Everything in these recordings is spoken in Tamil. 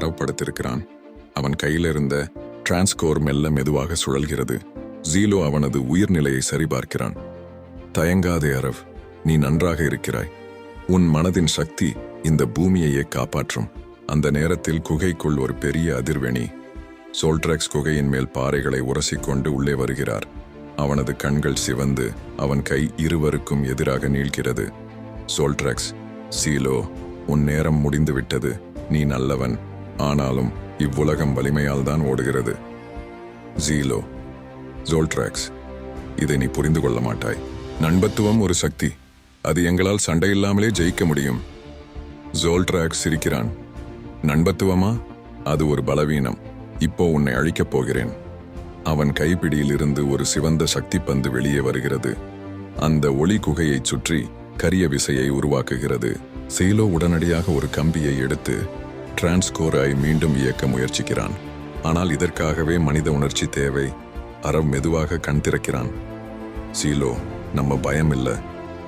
அரவ் அவன் கையில் இருந்த டிரான்ஸ்கோர் மெல்ல மெதுவாக சுழல்கிறது. ஜீலோ அவனது உயிர்நிலையை சரிபார்க்கிறான். தயங்காதே அரவ் நீ நன்றாக இருக்கிறாய். உன் மனதின் சக்தி இந்த பூமியையே காப்பாற்றும். அந்த நேரத்தில் குகைக்குள் ஒரு பெரிய அதிர்வெணி. சோல்ட்ராக்ஸ் குகையின் மேல் பாறைகளை உரசிக்கொண்டு உள்ளே வருகிறார். அவனது கண்கள் சிவந்து அவன் கை இருவருக்கும் எதிராக நீள்கிறது. சோல்ட்ராக்ஸ் சீலோ உன் நேரம் முடிந்துவிட்டது. நீ நல்லவன். ஆனாலும் இவ்வுலகம் வலிமையால் தான் ஓடுகிறது. ஜீலோ ஜோல்ட்ராக்ஸ் இதை நீ புரிந்து கொள்ள மாட்டாய். நண்பத்துவம் ஒரு சக்தி. அது எங்களால் சண்டையில்லாமலே ஜெயிக்க முடியும். ஜோல்ட்ராக்ஸ் சிரிக்கிறான். நண்பத்துவமா? அது ஒரு பலவீனம். இப்போ உன்னை அழிக்கப் போகிறேன். அவன் கைப்பிடியில் இருந்து ஒரு சிவந்த சக்தி பந்து வெளியே வருகிறது. அந்த ஒளி குகையைச் சுற்றி கரிய விசையை உருவாக்குகிறது. சீலோ உடனடியாக ஒரு கம்பியை எடுத்து டிரான்ஸ்கோரை மீண்டும் இயக்க முயற்சிக்கிறான். ஆனால் இதற்காகவே மனித உணர்ச்சி தேவை. அரவ் மெதுவாக கண் திறக்கிறான். சீலோ நம்ம பயம் இல்லை.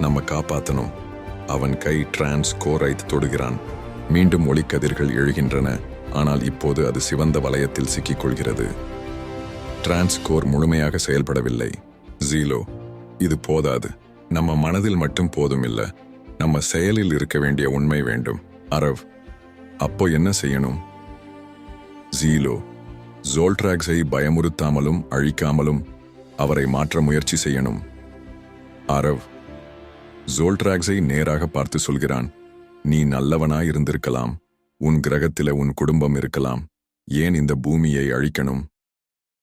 நம்ம காப்பாற்றணும் அவன் கை டிரான்ஸ் கோரை தொடுகிறான். மீண்டும் ஒளிக்கதிர்கள் எழுகின்றன. ஆனால் இப்போது அது சிவந்த வலயத்தில் சிக்கிக்கொள்கிறது. டிரான்ஸ்கோர் முழுமையாக செயல்படவில்லை. ஜீலோ இது போதாது. நம்ம மனதில் மட்டும் போதும் இல்லை. நம்ம செயலில் இருக்க வேண்டிய உண்மை வேண்டும். அரவ் அப்போ என்ன செய்யணும்? ஜீலோ ஜோல்ட்ராக்ஸை பயமுறுத்தாமலும் அழிக்காமலும் அவரை மாற்ற முயற்சி செய்யணும். அரவ் ஜோல்ட்ராக்ஸை நேராக பார்த்து சொல்கிறான் நீ நல்லவனாய் இருந்திருக்கலாம் உன் கிரகத்தில உன் குடும்பம் இருக்கலாம் ஏன் இந்த பூமியை அழிக்கணும்?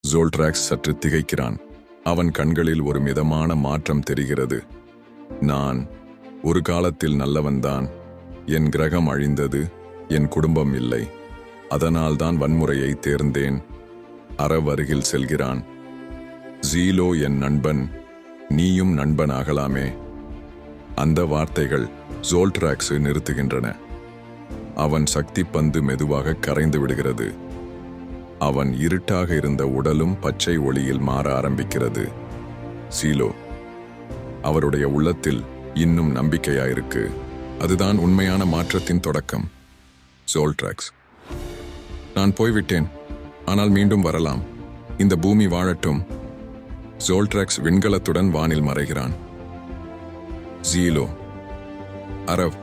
ஜோல்ட்ராக்ஸ் சற்று திகைக்கிறான் அவன் கண்களில் ஒரு மிதமான மாற்றம் தெரிகிறது. நான் ஒரு காலத்தில் நல்லவன்தான் என் கிரகம் அழிந்தது என் குடும்பம் இல்லை. அதனால்தான் வன்முறையை தேர்ந்தேன். அரவ் அருகில் செல்கிறான். ஜீலோ என் நண்பன் நீயும் நண்பனாகலாமே அந்த வார்த்தைகள் ஜோல்ட்ராக்ஸு நிறுத்துகின்றன. அவன் சக்தி பந்து மெதுவாக கரைந்து விடுகிறது. அவன் இருட்டாக இருந்த உடலும் பச்சை ஒளியில் மாற ஆரம்பிக்கிறது. சீலோ அவருடைய உள்ளத்தில் இன்னும் நம்பிக்கையாயிருக்கு. அதுதான் உண்மையான மாற்றத்தின் தொடக்கம். ஜோல்ட்ராக்ஸ் நான் போய்விட்டேன் ஆனால் மீண்டும் வரலாம். இந்த பூமி வாழட்டும். ஜோல்ட்ராக்ஸ் விண்கலத்துடன் வானில் மறைகிறான். ஜீலோ அரவ்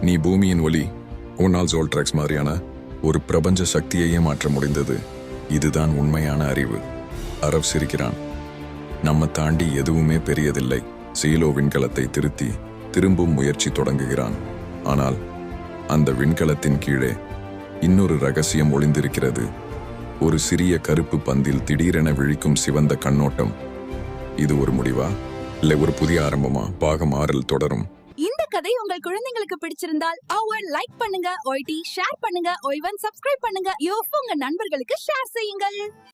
நீ பூமியின் ஒளி உன்னால் ஜோல்ட்ராக்ஸ் மாதிரியான ஒரு பிரபஞ்ச சக்தியையே மாற்ற முடிந்தது. இதுதான் உண்மையான அறிவு. அரவ் சிரிக்கிறான். நம்ம தாண்டி எதுவுமே பெரியதில்லை. சீலோ விண்கலத்தை திருத்தி திரும்பும் முயற்சி தொடங்குகிறான். ஆனால் அந்த விண்கலத்தின் கீழே இன்னொரு ரகசியம் ஒளிந்திருக்கிறது. ஒரு சிறிய கருப்பு பந்தில் திடீரென விழிக்கும் சிவந்த கண்ணோட்டம். இது ஒரு முடிவா? இல்லை ஒரு புதிய ஆரம்பமா? பாகம் ஆறில் தொடரும். இந்த கதை உங்கள் குழந்தைங்களுக்கு பிடிச்சிருந்தால் அவர் லைக் பண்ணுங்க ஒய்டி ஷேர் பண்ணுங்க ஒய்வன் சப்ஸ்கிரைப் பண்ணுங்க யோ உங்க நண்பர்களுக்கு ஷேர் செய்யுங்கள்.